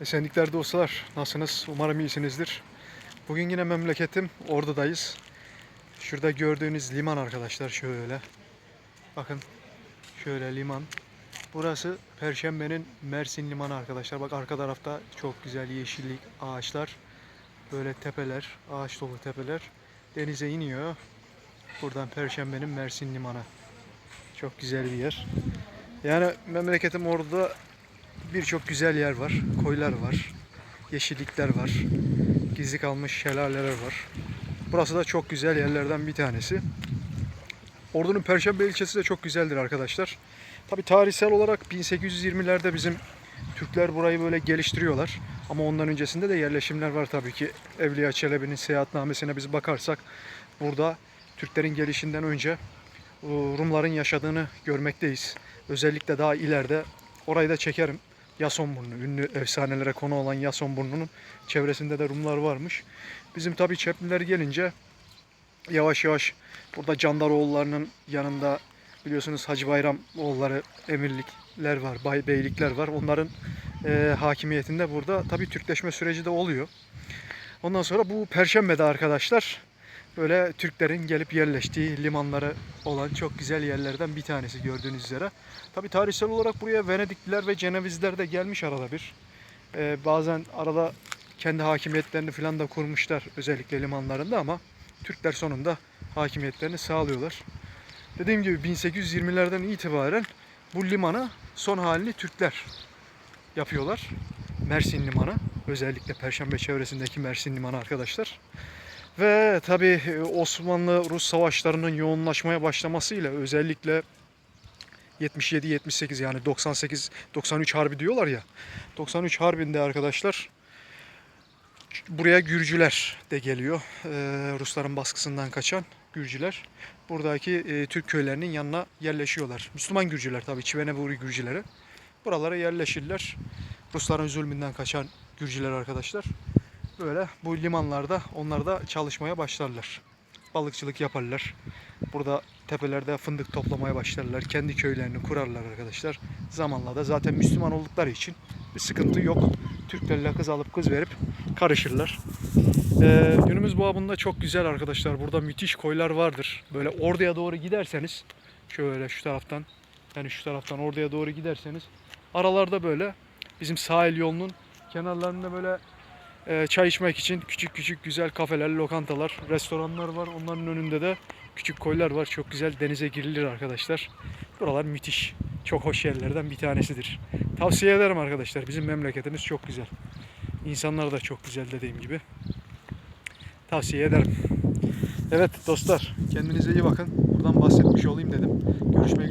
Esenlikler dostlar. Nasılsınız? Umarım iyisinizdir. Bugün yine memleketim Ordu'dayız. Şurada gördüğünüz liman arkadaşlar şöyle. Bakın şöyle liman. Burası Perşembe'nin Mersin limanı arkadaşlar. Bak arka tarafta çok güzel yeşillik, ağaçlar. Böyle tepeler, ağaç dolu tepeler. Denize iniyor. Buradan Perşembe'nin Mersin limanı. Çok güzel bir yer. Yani memleketim Ordu'da birçok güzel yer var. Koylar var. Yeşillikler var. Gizli kalmış şelaleler var. Burası da çok güzel yerlerden bir tanesi. Ordu'nun Perşembe ilçesi de çok güzeldir arkadaşlar. Tabi tarihsel olarak 1820'lerde bizim Türkler burayı böyle geliştiriyorlar. Ama ondan öncesinde de yerleşimler var tabii ki. Evliya Çelebi'nin seyahatnamesine biz bakarsak burada Türklerin gelişinden önce e, Rumların yaşadığını görmekteyiz. Özellikle daha ileride orayı da çekerim. Yasonburnu, ünlü efsanelere konu olan Yasonburnu'nun çevresinde de Rumlar varmış. Bizim tabii Çepliler gelince yavaş yavaş burada Candaroğullarının yanında biliyorsunuz Hacı Bayram oğulları emirlikler var, bay, beylikler var. Onların e, hakimiyetinde burada tabii Türkleşme süreci de oluyor. Ondan sonra bu Perşembe'de arkadaşlar böyle Türklerin gelip yerleştiği limanları olan çok güzel yerlerden bir tanesi gördüğünüz üzere. Tabi tarihsel olarak buraya Venedikliler ve Cenevizler de gelmiş arada bir. Ee, bazen arada kendi hakimiyetlerini falan da kurmuşlar özellikle limanlarında ama Türkler sonunda hakimiyetlerini sağlıyorlar. Dediğim gibi 1820'lerden itibaren bu limanı son halini Türkler yapıyorlar. Mersin Limanı. Özellikle Perşembe çevresindeki Mersin Limanı arkadaşlar. Ve tabi Osmanlı-Rus savaşlarının yoğunlaşmaya başlamasıyla özellikle 77-78 yani 98-93 harbi diyorlar ya. 93 harbinde arkadaşlar buraya Gürcüler de geliyor. Ee, Rusların baskısından kaçan Gürcüler. Buradaki e, Türk köylerinin yanına yerleşiyorlar. Müslüman Gürcüler tabii Çiveneburi Gürcüleri. Buralara yerleşirler. Rusların zulmünden kaçan Gürcüler arkadaşlar. Böyle bu limanlarda onlar da çalışmaya başlarlar. Balıkçılık yaparlar. Burada tepelerde fındık toplamaya başlarlar. Kendi köylerini kurarlar arkadaşlar. Zamanla da zaten Müslüman oldukları için bir sıkıntı yok. Türklerle kız alıp kız verip karışırlar. Ee, günümüz babında çok güzel arkadaşlar. Burada müthiş koylar vardır. Böyle orduya doğru giderseniz şöyle şu taraftan yani şu taraftan orduya doğru giderseniz aralarda böyle bizim sahil yolunun kenarlarında böyle e, çay içmek için küçük küçük güzel kafeler, lokantalar, restoranlar var. Onların önünde de küçük koylar var. Çok güzel denize girilir arkadaşlar. Buralar müthiş. Çok hoş yerlerden bir tanesidir. Tavsiye ederim arkadaşlar. Bizim memleketimiz çok güzel. İnsanlar da çok güzel dediğim gibi. Tavsiye ederim. Evet dostlar kendinize iyi bakın. Buradan bahsetmiş olayım dedim. Görüşmek.